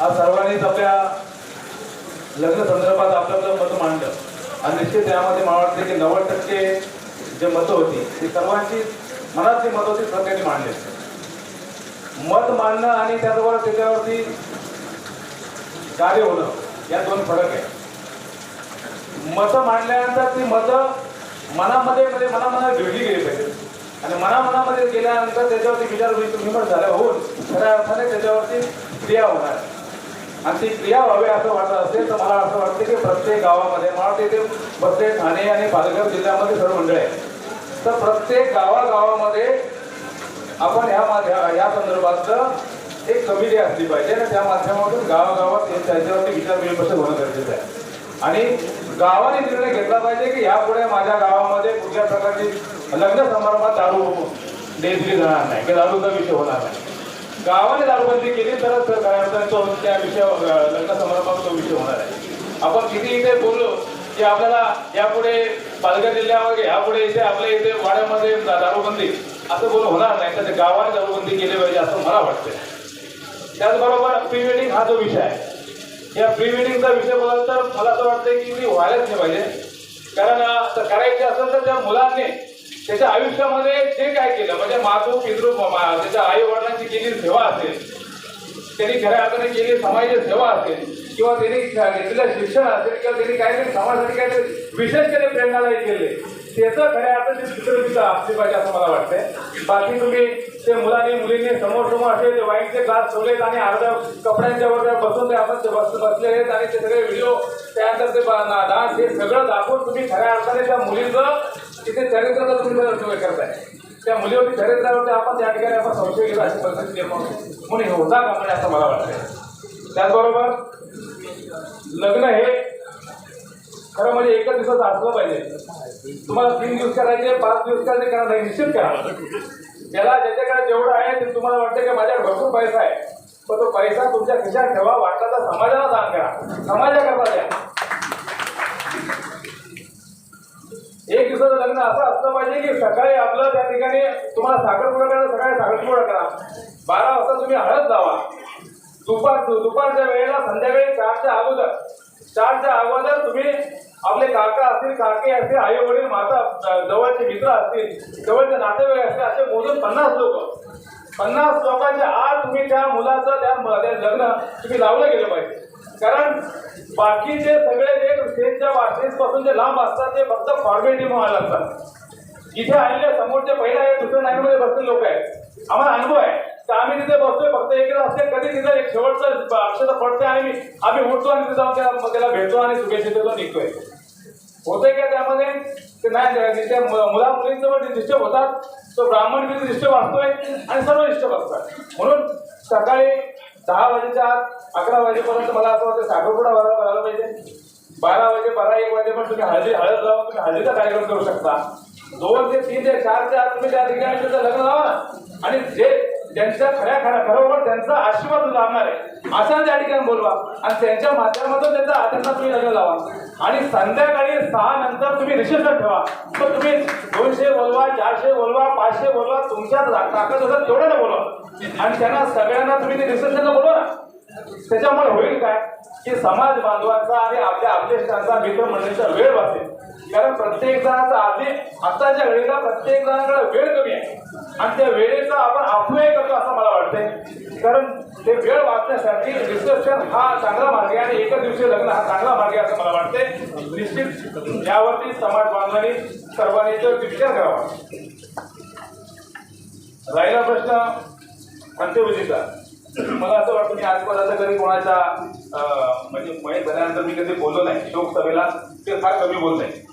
आज सर्वांनीच आपल्या लग्न संदर्भात आपलं आपलं मत मांडलं. आणि निश्चित त्यामध्ये मला वाटतं की नव्वद टक्के जे मतं होती ती सर्वांची मनातली मतं होती सगळ्यांनी मांडले मत मांडणं आणि त्याचबरोबर त्याच्यावरती कार्य होणं या दोन फरक आहे. मतं मांडल्यानंतर ती मतं मनामध्ये म्हणजे मनामनात भिडली गेली पाहिजे. आणि मनामनामध्ये गेल्यानंतर त्याच्यावरती विचार विमर्श झाला होऊन खऱ्या अर्थाने त्याच्यावरती क्रिया होणार आणि ती क्रिया व्हावी असं वाटत असेल तर मला असं वाटतं की प्रत्येक गावामध्ये मला वाटते ते प्रत्येक ठाणे आणि पालघर जिल्ह्यामध्ये सर्व मंडळ. आहे तर प्रत्येक गावागावामध्ये आपण ह्या माध्या या संदर्भातलं एक कमिटी असली पाहिजे आणि त्या माध्यमातून गावागावात त्यांच्यावरती विचार विमर्श होणं गरजेचं आहे. आणि गावाने निर्णय घेतला पाहिजे की यापुढे माझ्या गावामध्ये कुठल्या प्रकारची लग्न समारंभात दारू दिली जाणार नाही किंवा दारूचा विषय होणार नाही. गावाने दारूबंदी केली तरच तर काय तो त्या विषय लग्न समारंभात तो विषय होणार आहे. आपण किती इथे बोललो की आपल्याला यापुढे पालघर जिल्ह्यामध्ये यापुढे इथे आपल्या इथे वाड्यामध्ये दारूबंदी असं बोलणं होणार नाही. तर गावाने दारूबंदी केली पाहिजे असं मला वाटतं त्याचबरोबर प्री वेडिंग हा जो विषय आहे. या प्री वेडिंगचा विषय बोलाल तर मला असं वाटतं की ती व्हायलाच नाही पाहिजे. कारण तर करायची असेल तर त्या मुलांनी त्याच्या आयुष्यामध्ये जे काय केलं म्हणजे मातू पितृ मा- त्याच्या आई वडिलांची केलेली सेवा असेल त्यांनी खऱ्या अर्थाने केलेली समाजाची सेवा असेल किंवा त्यांनी घेतलेलं शिक्षण असेल किंवा त्यांनी काहीतरी समाजासाठी काहीतरी विशेष केले प्रेरणादायी केले त्याचं खऱ्या अर्थाने चित्रविता असली पाहिजे असं मला वाटतंय. बाकी तुम्ही ते मुलांनी मुलींनी समोर समोर असे ते वाईनचे ग्लास ठेवलेत आणि अर्ध्या कपड्यांच्या वर त्या बसून ते आपण ते बस बसले आहेत आणि ते सगळे व्हिडिओ त्यानंतर ते डान्स हे सगळं दाखवून तुम्ही खऱ्या अर्थाने त्या मुलींचं तिथे चरित्राचा तुम्ही तुम्ही करताय. त्या मुलीवरती चरित्रावरती आपण त्या ठिकाणी आपण संशय घेतो अशी परिस्थिती निर्माण म्हणून. होता का म्हणजे असं मला वाटतं त्याचबरोबर लग्न हे खरं म्हणजे एकच दिवसाचं असलं पाहिजे. तुम्हाला तीन दिवस करायचे पाच दिवस करायचे करा नाही निश्चित करा. ज्याला ज्याच्याकडे जेवढं आहे ते तुम्हाला वाटतं की माझ्याकडे भरपूर पैसा आहे. पण तो पैसा तुमच्या खिशात ठेवा वाटला तर समाजाला दान करा. समाजाकरता द्या एक दिवसाचं लग्न असं असलं पाहिजे की सकाळी आपलं त्या ठिकाणी तुम्हाला साखरपुडा करा सकाळी साखरपुडा करा. बारा वाजता तुम्ही हळद लावा. दुपार दुपारच्या वेळेला संध्याकाळी चारच्या अगोदर. चारच्या अगोदर तुम्ही आपले काका असतील काके असतील आई वडील माता जवळचे मित्र असतील जवळचे नातेवाईक असतील असे मोजून पन्नास लोक. पन्नास लोकांच्या आत तुम्ही त्या मुलाचं त्या लग्न तुम्ही लावलं गेलं पाहिजे. कारण बाकीचे सगळे जे स्टेजच्या पासून जे लांब असतात ते फक्त फॉर्मेलिटी म्हणून लागतात. इथे आलेल्या समोरचे पहिल्या आहे दुसऱ्या लाईनमध्ये बसले लोक आहेत. आम्हाला अनुभव आहे. तर आम्ही तिथे बसतोय फक्त एकदा असते. कधी तिथं एक शेवटचं अक्षर पडते आणि आम्ही उठतो आणि तिथं जाऊन त्याला भेटतो आणि शुभेच्छा देतो निघतोय. होतंय का त्यामध्ये? ते नाही तिथे मुला मुलींचं पण डिस्टर्ब होतात तो ब्राह्मण किती डिस्टर्ब असतोय आणि सर्व डिस्टर्ब असतात म्हणून सकाळी दहा वाजेच्या आत अकरा वाजेपर्यंत मला असं वाटतं साखरपुडा व्हायला व्हायला पाहिजे. बारा वाजे बारा एक वाजे पण तुम्ही हळदी हळद लावा तुम्ही हळदीचा कार्यक्रम करू शकता. दोन ते तीन ते चार ते आत तुम्ही त्या ठिकाणी तुमचं लग्न लावा आणि जे ज्यांच्या खऱ्या खऱ्या खरोखर त्यांचा आशीर्वाद लाभणार आहे. अशा त्या ठिकाणी बोलवा. आणि त्यांच्या माध्यमातून त्यांचा आदर्शात तुम्ही लग्न लावा. आणि संध्याकाळी सहा नंतर तुम्ही रिसेप्शन ठेवा. तर तुम्ही दोनशे बोलवा चारशे बोलवा पाचशे बोलवा तुमच्या ताकद असेल तेवढं ना बोलवा. आणि त्यांना सगळ्यांना तुम्ही ते रिसेप्शनला बोलवा ना. त्याच्यामुळे होईल काय? की समाज बांधवांचा आणि आपल्या अध्यक्षांचा मित्रमंडळीचा वेळ वाचेल. कारण प्रत्येक जणाचा आधी आताच्या घडीला प्रत्येक जणांकडे वेळ कमी आहे. आणि त्या वेळेचा आपण अपव्यय करतो कारण ते वेळ वाचण्यासाठी रिसेप्शन हा चांगला मार्ग आहे आणि एकच दिवशी लग्न हा चांगला मार्ग आहे असं मला वाटतंय. निश्चित यावरती समाज बांधवांनी सर्वांनी तर विचार करावा. राहिला प्रश्न अंत्यविधीचा. मला असं वाटतं की आजपर्यंत कधी कोणाच्या अं, म्हणजे मयत झाल्यानंतर मी कधी बोललो नाही. शोक सभेला ते फार कमी बोलत नाही